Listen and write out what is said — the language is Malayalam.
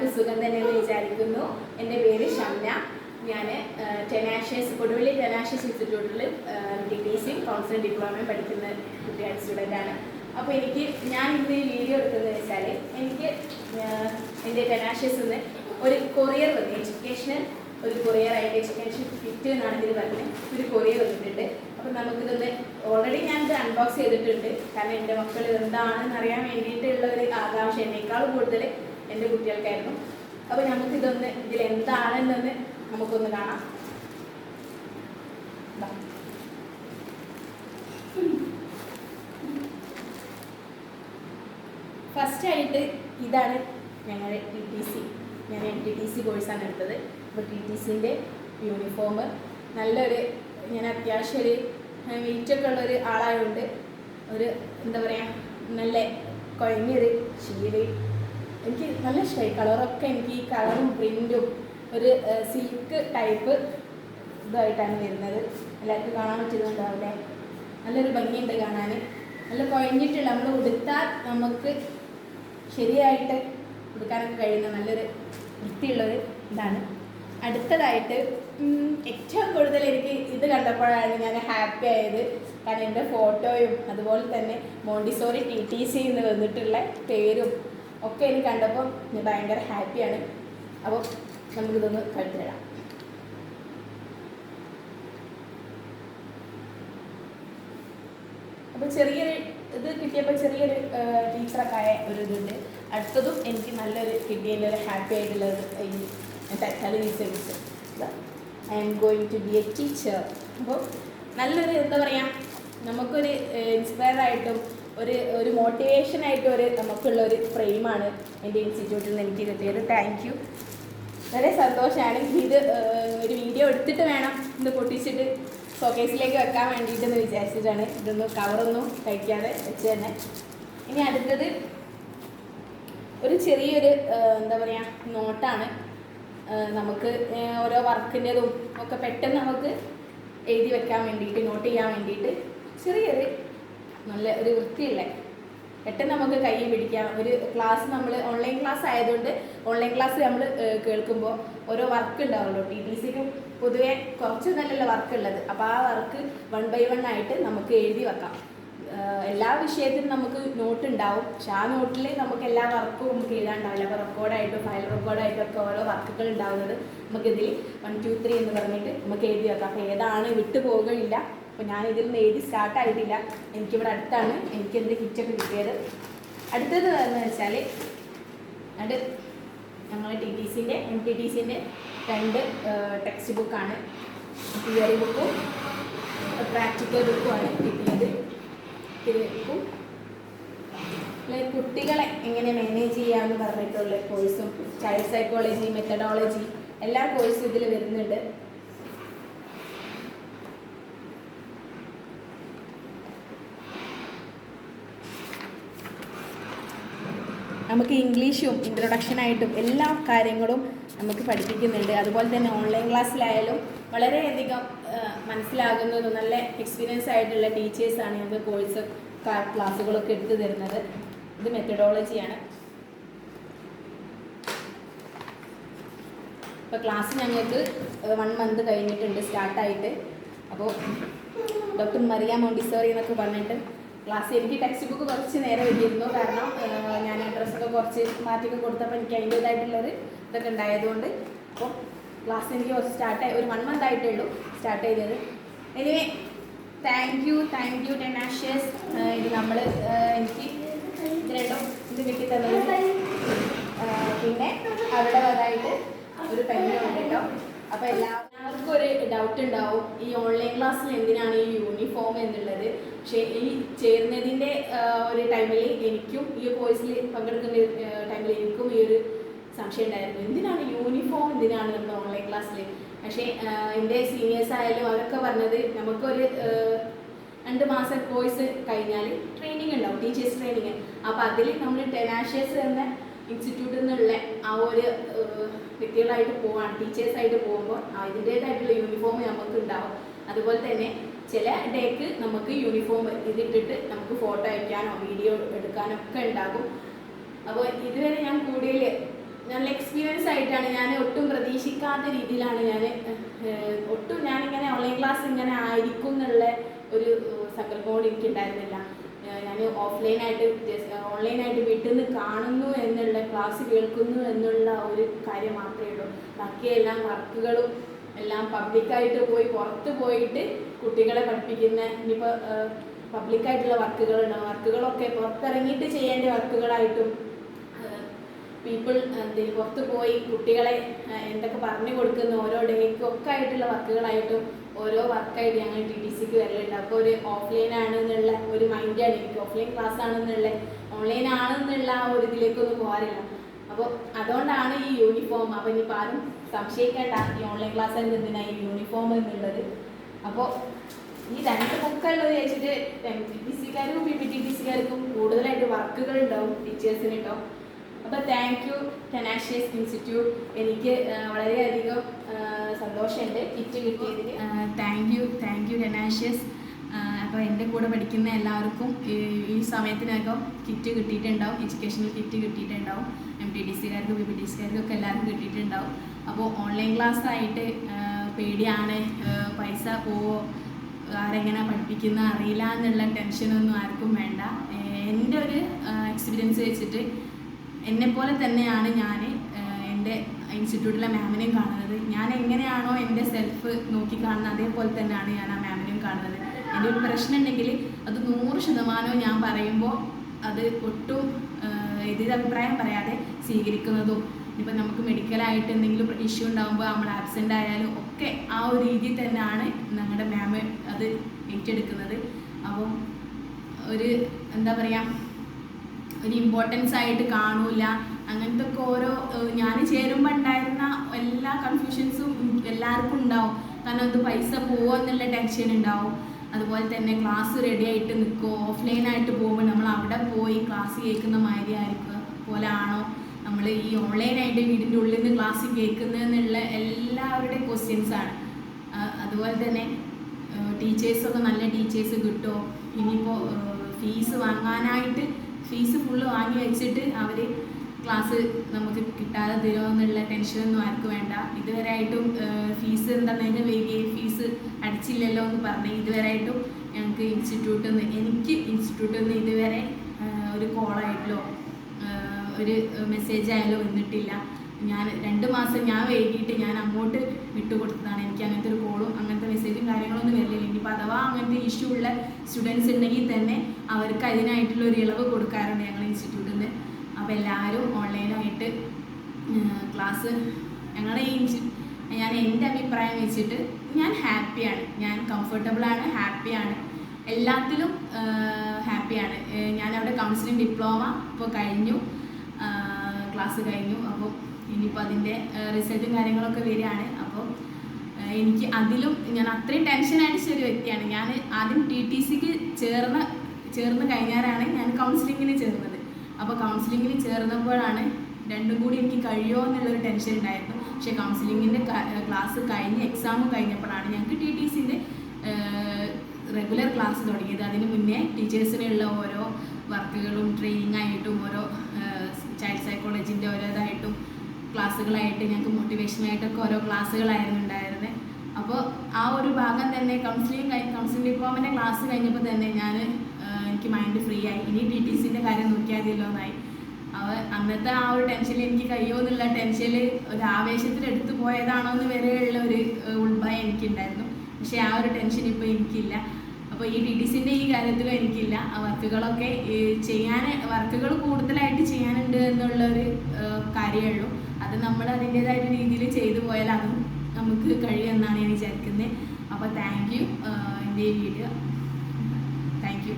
എല്ലാവർക്കും സുഖം തന്നെ എന്ന് വിചാരിക്കുന്നു. എന്റെ പേര് ഷംന ഞാൻ ടെനാഷ്യസ് കൊടുവള്ളി ടെനാഷ്യസ് ഇൻസ്റ്റിറ്റ്യൂട്ടിൽ ടി ടി സി കൗൺസിലിംഗ് ഡിപ്ലോമയും പഠിക്കുന്ന കുട്ടിയാണ് സ്റ്റുഡന്റാണ് അപ്പോൾ എനിക്ക് ഞാൻ ഇന്ന് ഈ വീഡിയോ എടുക്കുന്നത് വെച്ചാൽ എനിക്ക് എന്റെ ടെനാഷ്യസ് നിന്ന് ഒരു കൊറിയർ വന്നു. എഡ്യൂക്കേഷണൽ ഒരു കൊറിയർ ആയിട്ട് എഡ്യൂക്കേഷൻ ഫിറ്റ് എന്നാണ് ഇതിൽ പറഞ്ഞത്. ഒരു കൊറിയർ വന്നിട്ടുണ്ട്. അപ്പം നമുക്കിതൊന്ന് ഓൾറെഡി ഞാനിത് അൺബോക്സ് ചെയ്തിട്ടുണ്ട്. കാരണം എന്റെ മക്കൾ എന്താണെന്ന് അറിയാൻ വേണ്ടിയിട്ടുള്ള ഒരു ആകാംക്ഷ. എന്നേക്കാൾ കൂടുതൽ എന്റെ കുട്ടികൾക്കായിരുന്നു. അപ്പോൾ നമുക്ക് ഇതൊന്ന് ഇതിൽ എന്താണെന്നൊന്ന് നമുക്കൊന്ന് കാണാം. ഫസ്റ്റ് ആയിട്ട് ഇതാണ് ഞങ്ങളുടെ ടി ടി സി ഞാൻ ടി ടി സി കോഴ്സാണ് എടുത്തത്. അപ്പോൾ ടി ടി സിന്റെ യൂണിഫോം നല്ലൊരു ഞാൻ അത്യാവശ്യം ഒരു വെയിറ്റൊക്കെ ഉള്ള ഒരു ആളായതുകൊണ്ട് ഒരു എന്താ പറയുക നല്ല കുഴഞ്ഞൊരു ഷീൽ എനിക്ക് നല്ല ഇഷ്ടമായി കളറൊക്കെ എനിക്ക് ഈ കളറും പ്രിന്റും ഒരു സിൽക്ക് ടൈപ്പ് ഇതായിട്ടാണ് വരുന്നത്. എല്ലാവർക്കും കാണാൻ പറ്റുന്നുണ്ടാവില്ലേ നല്ലൊരു ഭംഗിയുണ്ട് കാണാൻ. നല്ല കുഴഞ്ഞിട്ടുള്ള നമ്മൾ ഉടുത്താൽ നമുക്ക് ശരിയായിട്ട് ഉടുക്കാനൊക്കെ കഴിയുന്ന നല്ലൊരു വൃത്തിയുള്ളൊരു ഇതാണ്. അടുത്തതായിട്ട് ഏറ്റവും കൂടുതൽ എനിക്ക് ഇത് കണ്ടപ്പോഴാണ് ഞാൻ ഹാപ്പി ആയത്. കാരണം എന്റെ ഫോട്ടോയും അതുപോലെ തന്നെ മോണ്ടിസോറി ടി ടി സി എന്ന് വന്നിട്ടുള്ള പേരും ഒക്കെ എനിക്ക് കണ്ടപ്പോൾ ഞാൻ ഭയങ്കര ഹാപ്പിയാണ്. അപ്പോൾ നമുക്കിതൊന്ന് കഴിച്ചിടാം അപ്പോൾ ചെറിയൊരു ഇത് കിട്ടിയപ്പോൾ ചെറിയൊരു ടീച്ചറൊക്കെ ആയ ഒരു ഇതുണ്ട്. അടുത്തതും എനിക്ക് നല്ലൊരു കിട്ടിയതിലൊരു ഹാപ്പി ആയിട്ടുള്ളത് ഈ തൽക്കാലം teacher I am going to be a teacher അപ്പോൾ നല്ലൊരു എന്താ പറയുക നമുക്കൊരു ഇൻസ്പയർ ആയിട്ടും ഒരു ഒരു മോട്ടിവേഷൻ ആയിട്ട് ഒരു നമുക്കുള്ള ഒരു ഫ്രെയിമാണ് എന്റെ ഇൻസ്റ്റിറ്റ്യൂട്ടിൽ നിന്ന് എനിക്ക് കിട്ടിയത്. താങ്ക് യു വളരെ സന്തോഷമാണ് ഇത് ഒരു വീഡിയോ എടുത്തിട്ട് വേണം ഇത് പൊട്ടിച്ചിട്ട് ഷോക്കേസിലേക്ക് വെക്കാൻ വേണ്ടിയിട്ടെന്ന് വിചാരിച്ചിട്ടാണ്. ഇതൊന്നും കവറൊന്നും കഴിക്കാതെ വെച്ച് തന്നെ. ഇനി അടുത്തത് ഒരു ചെറിയൊരു എന്താ പറയുക നോട്ടാണ്. നമുക്ക് ഓരോ വർക്കിന്റെതും ഒക്കെ പെട്ടെന്ന് നമുക്ക് എഴുതി വെക്കാൻ വേണ്ടിയിട്ട് നോട്ട് ചെയ്യാൻ വേണ്ടിയിട്ട് ചെറിയൊരു നല്ല ഒരു വൃത്തിയുള്ള. പെട്ടെന്ന് നമുക്ക് കൈ പിടിക്കാം. ഒരു ക്ലാസ് നമ്മൾ ഓൺലൈൻ ക്ലാസ് ആയതുകൊണ്ട് ഓൺലൈൻ ക്ലാസ് നമ്മൾ കേൾക്കുമ്പോൾ ഓരോ വർക്ക് ഉണ്ടാവുമല്ലോ. ടി ടി സിക്കും പൊതുവേ കുറച്ച് നല്ല വർക്ക് ഉള്ളത്. അപ്പോൾ ആ വർക്ക് വൺ ബൈ വൺ ആയിട്ട് നമുക്ക് എഴുതി വെക്കാം. എല്ലാ വിഷയത്തിനും നമുക്ക് നോട്ട് ഉണ്ടാവും. പക്ഷെ ആ നോട്ടിൽ നമുക്ക് എല്ലാ വർക്കും നമുക്ക് എഴുതാണ്ടാവില്ല അപ്പോൾ റെക്കോർഡായിട്ടും ഫയൽ റെക്കോർഡായിട്ടും ഒക്കെ ഓരോ വർക്കുകൾ ഉണ്ടാവുന്നത് നമുക്കിതിൽ വൺ ടു ത്രീ എന്ന് പറഞ്ഞിട്ട് നമുക്ക് എഴുതി വെക്കാം. അപ്പോൾ ഏതാണ് വിട്ടു പോകുകയില്ല അപ്പോൾ ഇതിൽ നിന്ന് എഴുതി ആയിട്ടില്ല. എനിക്കിവിടെ അടുത്താണ്. എനിക്ക് എന്റെ കിറ്റൊക്കെ കിട്ടിയത്? അടുത്തത് എന്ന് വെച്ചാൽ അത് ഞങ്ങൾ ടി ടി സിന്റെ എം ടി ടി സിന്റെ രണ്ട് ടെക്സ്റ്റ് ബുക്കാണ് തിയറി ബുക്കും പ്രാക്ടിക്കൽ ബുക്കുമാണ് കിട്ടിയത്. കുട്ടികളെ എങ്ങനെ മാനേജ് ചെയ്യാമെന്ന് പറഞ്ഞിട്ടുള്ള കോഴ്സും ചൈൽഡ് സൈക്കോളജി മെത്തഡോളജി എല്ലാ കോഴ്സും ഇതിൽ വരുന്നുണ്ട്. നമുക്ക് ഇംഗ്ലീഷും ഇൻട്രൊഡക്ഷനായിട്ടും എല്ലാ കാര്യങ്ങളും നമുക്ക് പഠിപ്പിക്കുന്നുണ്ട്. അതുപോലെ തന്നെ ഓൺലൈൻ ക്ലാസ്സിലായാലും വളരെയധികം മനസ്സിലാകുന്നതും നല്ല എക്സ്പീരിയൻസ് ആയിട്ടുള്ള ടീച്ചേഴ്സാണ് ഞങ്ങൾക്ക് കോഴ്സ് ക്ലാസ്സുകളൊക്കെ എടുത്തു തരുന്നത്. ഇത് മെത്തഡോളജിയാണ് ഇപ്പോൾ ക്ലാസ് ഞങ്ങൾക്ക് വൺ മന്ത് കഴിഞ്ഞിട്ടുണ്ട് സ്റ്റാർട്ടായിട്ട് അപ്പോൾ ഡോക്ടർ മറിയ മോണ്ടിസോറി എന്നൊക്കെ പറഞ്ഞിട്ട് ക്ലാസ് എനിക്ക് ടെക്സ്റ്റ് ബുക്ക് കുറച്ച് നേരം എഴുതിയിരുന്നു. കാരണം ഞാൻ ഡ്രസ്സൊക്കെ കുറച്ച് മാറ്റിയൊക്കെ കൊടുത്തപ്പോൾ എനിക്ക് അതിന്റേതായിട്ടുള്ളൊരു ഇതൊക്കെ ഉണ്ടായതുകൊണ്ട് അപ്പോൾ ക്ലാസ് എനിക്ക് കുറച്ച് സ്റ്റാർട്ടായി ഒരു വൺ മന്ത് ആയിട്ടേ ഉള്ളൂ സ്റ്റാർട്ട് ചെയ്തത് anyway thank you thank you tenacious ഇത് നമ്മൾ എനിക്ക് രണ്ടും ഇത് കിട്ടി തന്നത്. പിന്നെ അവിടെ വരായിട്ട് ഒരു പെണ്ണുണ്ട് കേട്ടോ. അപ്പോൾ എല്ലാവർക്കും ഒരു ഡൗട്ട് ഉണ്ടാവും ഈ ഓൺലൈൻ ക്ലാസ്സിൽ എന്തിനാണ് ഈ യൂണിഫോം എന്നുള്ളത്. പക്ഷേ ഈ ചേരുന്നതിന്റെ ഒരു ടൈമിൽ എനിക്കും ഈ കോഴ്സിൽ പങ്കെടുക്കുന്ന ടൈമിൽ എനിക്കും ഈ ഒരു സംശയം ഉണ്ടായിരുന്നു. എന്തിനാണ് യൂണിഫോം എന്തിനാണ് നമ്മുടെ ഓൺലൈൻ ക്ലാസ്സിൽ പക്ഷേ എന്റെ സീനിയേഴ്സ് ആയാലും അവരൊക്കെ പറഞ്ഞത് നമുക്കൊരു രണ്ട് മാസം കോഴ്സ് കഴിഞ്ഞാൽ ട്രെയിനിങ് ഉണ്ടാവും ടീച്ചേഴ്സ് ട്രെയിനിങ് അപ്പോൾ അതിൽ നമ്മൾ ടെനാഷ്യസ് എന്ന ഇൻസ്റ്റിറ്റ്യൂട്ടിൽ നിന്നുള്ള ആ ഒരു വ്യക്തികളായിട്ട് പോവാണ്. ടീച്ചേഴ്സായിട്ട് പോകുമ്പോൾ അതിന്റേതായിട്ടുള്ള യൂണിഫോം നമുക്ക് ഉണ്ടാവും അതുപോലെ തന്നെ ചില ഡേക്ക് നമുക്ക് യൂണിഫോം ഇതിട്ടിട്ട് നമുക്ക് ഫോട്ടോ അയക്കാനോ വീഡിയോ എടുക്കാനോ ഒക്കെ ഉണ്ടാകും. അപ്പോൾ ഇതുവരെ ഞാൻ കൂടുതൽ നല്ല എക്സ്പീരിയൻസ് ആയിട്ടാണ് ഞാൻ ഒട്ടും പ്രതീക്ഷിക്കാത്ത രീതിയിലാണ് ഞാൻ ഒട്ടും ഞാനിങ്ങനെ ഓൺലൈൻ ക്ലാസ് ഇങ്ങനെ ആയിരിക്കും എന്നുള്ള ഒരു സങ്കല്പം എനിക്ക് ഉണ്ടായിരുന്നില്ല ഞാൻ ഓഫ്ലൈനായിട്ട് ഓൺലൈനായിട്ട് വീട്ടിൽ നിന്ന് കാണുന്നു എന്നുള്ള ക്ലാസ് കേൾക്കുന്നു എന്നുള്ള ഒരു കാര്യം മാത്രമേ ഉള്ളൂ. ബാക്കിയെല്ലാം വർക്കുകളും എല്ലാം പബ്ലിക്കായിട്ട് പോയി പുറത്ത് പോയിട്ട് കുട്ടികളെ പഠിപ്പിക്കുന്ന ഇനിയിപ്പോൾ പബ്ലിക്കായിട്ടുള്ള വർക്കുകളുണ്ടാവും വർക്കുകളൊക്കെ പുറത്തിറങ്ങിയിട്ട് ചെയ്യേണ്ട വർക്കുകളായിട്ടും പീപ്പിൾ എന്തെങ്കിലും പുറത്ത് പോയി കുട്ടികളെ എന്തൊക്കെ പറഞ്ഞു കൊടുക്കുന്ന ഓരോ ഡേക്കും ഒക്കെ ആയിട്ടുള്ള വർക്കുകളായിട്ടും ഓരോ വർക്കായിട്ട് ഞങ്ങൾ ടി ടി സിക്ക് വരലുണ്ട്. അപ്പോൾ ഒരു ഓഫ്ലൈൻ ആണെന്നുള്ള ഒരു മൈൻഡാണ് എനിക്ക്. ഓഫ്ലൈൻ ക്ലാസ് ആണെന്നുള്ള ഓൺലൈൻ ആണെന്നുള്ള ആ ഒരു ഇതിലേക്കൊന്നും പോകാറില്ല. അപ്പോൾ അതുകൊണ്ടാണ് ഈ യൂണിഫോം അപ്പോൾ ഇനിയിപ്പോൾ ആരും സംശയിക്കേണ്ട ഈ ഓൺലൈൻ ക്ലാസ് എന്തിനാ ഈ യൂണിഫോം എന്നുള്ളത്. അപ്പോൾ ഈ രണ്ട് ബുക്കുള്ളത് വെച്ചിട്ട് ടി ടി സിക്കാർക്കും പി പി ടി ടി സിക്കാർക്കും കൂടുതലായിട്ട് വർക്കുകൾ ഉണ്ടാവും ടീച്ചേഴ്സിന് ഉണ്ടാവും. അപ്പോൾ താങ്ക് യു ടെനാഷ്യസ് ഇൻസ്റ്റിറ്റ്യൂട്ട് എനിക്ക് വളരെയധികം സന്തോഷമുണ്ട് കിറ്റ് കിട്ടിയതിൽ thank you thank you tenacious അപ്പോൾ എന്റെ കൂടെ പഠിക്കുന്ന എല്ലാവർക്കും ഈ സമയത്തിനകം കിറ്റ് കിട്ടിയിട്ടുണ്ടാവും എഡ്യൂക്കേഷണൽ കിറ്റ് കിട്ടിയിട്ടുണ്ടാവും. എം ടി ഡി സിക്കാർക്കും ബി പി ഡി സിക്കാർക്കും ഒക്കെ എല്ലാവർക്കും കിട്ടിയിട്ടുണ്ടാവും. അപ്പോൾ ഓൺലൈൻ ക്ലാസ് ആയിട്ട് പേടിയാണ് പൈസ പോവോ ആരെങ്ങനെ പഠിപ്പിക്കുന്ന അറിയില്ല എന്നുള്ള ടെൻഷനൊന്നും ആർക്കും വേണ്ട. എന്റെ ഒരു എക്സ്പീരിയൻസ് വെച്ചിട്ട് എന്നെപ്പോലെ തന്നെയാണ് ഞാൻ എന്റെ ഇൻസ്റ്റിറ്റ്യൂട്ടിലെ മാമിനെയും കാണുന്നത്. ഞാൻ എങ്ങനെയാണോ എന്റെ സെൽഫ് നോക്കി കാണുന്നത് അതേപോലെ തന്നെയാണ് ഞാൻ ആ മാമിനെയും കാണുന്നത്. എന്റെ ഒരു പ്രശ്നം ഉണ്ടെങ്കിൽ അത് നൂറ് ശതമാനവും ഞാൻ പറയുമ്പോൾ അത് ഒട്ടും എതിരെ അഭിപ്രായം പറയാതെ സ്വീകരിക്കുന്നതും ഇപ്പം നമുക്ക് മെഡിക്കലായിട്ട് എന്തെങ്കിലും ഇഷ്യൂ ഉണ്ടാകുമ്പോൾ നമ്മൾ ആബ്സെന്റ് ആയാലും ഒക്കെ ആ ഒരു രീതിയിൽ തന്നെയാണ് ഞങ്ങളുടെ മാം അത് ഏറ്റെടുക്കുന്നത്. അപ്പം ഒരു എന്താ പറയുക ഒരു ഇമ്പോർട്ടൻസ് ആയിട്ട് കാണൂല. അങ്ങനത്തെ ഒക്കെ ഓരോ ഞാൻ ചേരുമ്പോൾ ഉണ്ടായിരുന്ന എല്ലാ കൺഫ്യൂഷൻസും എല്ലാവർക്കും ഉണ്ടാവും. കാരണം അത് പൈസ പോവോ എന്നുള്ള ടെൻഷൻ ഉണ്ടാവും. അതുപോലെ തന്നെ ക്ലാസ് റെഡി ആയിട്ട് നിൽക്കുമോ ഓഫ്ലൈൻ ആയിട്ട് പോകുമ്പോൾ നമ്മൾ അവിടെ പോയി ക്ലാസ് കേൾക്കുന്ന മാതിരി ആയിരിക്കും. പോലെ ആണോ നമ്മൾ ഈ ഓൺലൈനായിട്ട് വീടിന്റെ ഉള്ളിൽ നിന്ന് ക്ലാസ് കേൾക്കുന്നതെന്നുള്ള എല്ലാവരുടെയും ക്വസ്റ്റ്യൻസ് ആണ്. അതുപോലെ തന്നെ ടീച്ചേഴ്സൊക്കെ നല്ല ടീച്ചേഴ്സ് കിട്ടുമോ ഇനിയിപ്പോൾ ഫീസ് വാങ്ങാനായിട്ട് ഫീസ് ഫുള്ള് വാങ്ങി വെച്ചിട്ട് അവർ ക്ലാസ് നമുക്ക് കിട്ടാതെ തരുമോ എന്നുള്ള ടെൻഷനൊന്നും ആർക്കും വേണ്ട. ഇതുവരെയായിട്ടും ഫീസ് എന്താണെന്ന് വൈകി ഫീസ് അടിച്ചില്ലല്ലോ എന്ന് പറഞ്ഞ് ഇതുവരെയായിട്ടും ഞങ്ങൾക്ക് ഇൻസ്റ്റിറ്റ്യൂട്ടിൽ നിന്ന് എനിക്ക് ഇൻസ്റ്റിറ്റ്യൂട്ടിൽ നിന്ന് ഇതുവരെ ഒരു കോളായിട്ടോ ഒരു മെസ്സേജ് ആയാലും വന്നിട്ടില്ല. ഞാൻ രണ്ട് മാസം ഞാൻ വൈകിട്ട് ഞാൻ അങ്ങോട്ട് വിട്ടുകൊടുത്തതാണ് എനിക്ക് അങ്ങനത്തെ ഒരു കോളും അങ്ങനത്തെ മെസ്സേജും കാര്യങ്ങളൊന്നും വരില്ല. ഇനിയിപ്പോൾ അഥവാ അങ്ങനത്തെ ഇഷ്യൂ ഉള്ള സ്റ്റുഡൻസ് ഉണ്ടെങ്കിൽ തന്നെ അവർക്ക് അതിനായിട്ടുള്ള ഒരു ഇളവ് കൊടുക്കാറുണ്ട് ഞങ്ങൾ ഇൻസ്റ്റിറ്റ്യൂട്ടിൽ നിന്ന് അപ്പോൾ എല്ലാവരും ഓൺലൈനായിട്ട് ക്ലാസ് ഞങ്ങളുടെ ഈ ഞാൻ എന്റെ അഭിപ്രായം വെച്ചിട്ട് ഞാൻ ഹാപ്പിയാണ് ഞാൻ കംഫർട്ടബിളാണ് ഹാപ്പിയാണ് എല്ലാത്തിലും ഹാപ്പിയാണ് ഞാനവിടെ കൗൺസിലിംഗ് ഡിപ്ലോമ ഇപ്പോൾ കഴിഞ്ഞു. ക്ലാസ് കഴിഞ്ഞു. അപ്പോൾ ഇനിയിപ്പോൾ അതിന്റെ റിസൾട്ടും കാര്യങ്ങളൊക്കെ വരികയാണ്. അപ്പോൾ എനിക്ക് അതിലും ഞാൻ അത്രയും ടെൻഷൻ അടിച്ച ഒരു വ്യക്തിയാണ്. ഞാൻ ആദ്യം ടി ടി സിക്ക് ചേർന്ന് ചേർന്ന് കഴിഞ്ഞാലാണ് ഞാൻ കൗൺസിലിങ്ങിന് ചേർന്നത്. അപ്പോൾ കൗൺസിലിങ്ങിന് ചേർന്നപ്പോഴാണ് രണ്ടും കൂടി എനിക്ക് കഴിയുമോ എന്നുള്ളൊരു ടെൻഷൻ ഉണ്ടായിരുന്നു പക്ഷേ കൗൺസിലിങ്ങിന്റെ ക്ലാസ് കഴിഞ്ഞ് എക്സാം കഴിഞ്ഞപ്പോഴാണ് ഞങ്ങൾക്ക് ടി ടി സിന്റെ റെഗുലർ ക്ലാസ് തുടങ്ങിയത്. അതിന് മുന്നേ ടീച്ചേഴ്സിനുള്ള ഓരോ വർക്കുകളും ട്രെയിനിങ് ആയിട്ടും ഓരോ ചൈൽഡ് സൈക്കോളജിന്റെ ഓരോതായിട്ടും ക്ലാസ്സുകളായിട്ട് ഞങ്ങൾക്ക് മോട്ടിവേഷനായിട്ടൊക്കെ ഓരോ ക്ലാസ്സുകളായിരുന്നു ഉണ്ടായിരുന്നത് അപ്പോൾ ആ ഒരു ഭാഗം തന്നെ കൗൺസിലിംഗ് കൗൺസിലിംഗ് ഡിപ്ലോമിന്റെ ക്ലാസ് കഴിഞ്ഞപ്പോൾ തന്നെ ഞാൻ എനിക്ക് മൈൻഡ് ഫ്രീ ആയി. ഇനി ടി ടി സിന്റെ കാര്യം നോക്കിയാതില്ലോ എന്നായി. അവ അന്നത്തെ ആ ഒരു ടെൻഷനിൽ എനിക്ക് കഴിയുമോ എന്നുള്ള ടെൻഷനിൽ ഒരു ആവേശത്തിൽ എടുത്തു പോയതാണോ എന്ന് വരെയുള്ള ഒരു ഉൾഭയം എനിക്കുണ്ടായിരുന്നു. പക്ഷേ ആ ഒരു ടെൻഷൻ ഇപ്പോൾ എനിക്കില്ല. അപ്പോൾ ഈ ടി ടി സിന്റെ ഈ കാര്യത്തിലും എനിക്കില്ല. ആ വർക്കുകളൊക്കെ ചെയ്യാൻ വർക്കുകൾ കൂടുതലായിട്ട് ചെയ്യാനുണ്ട് എന്നുള്ളൊരു ഒരു കാര്യമേ ഉള്ളൂ. അത് നമ്മൾ അതിന്റെതായ രീതിയിൽ ചെയ്തു പോയാൽ അതും നമുക്ക് കഴിയുമെന്നാണ് ഞാൻ വിചാരിക്കുന്നത് അപ്പോൾ താങ്ക് യു എന്റെ വീഡിയോ താങ്ക് യു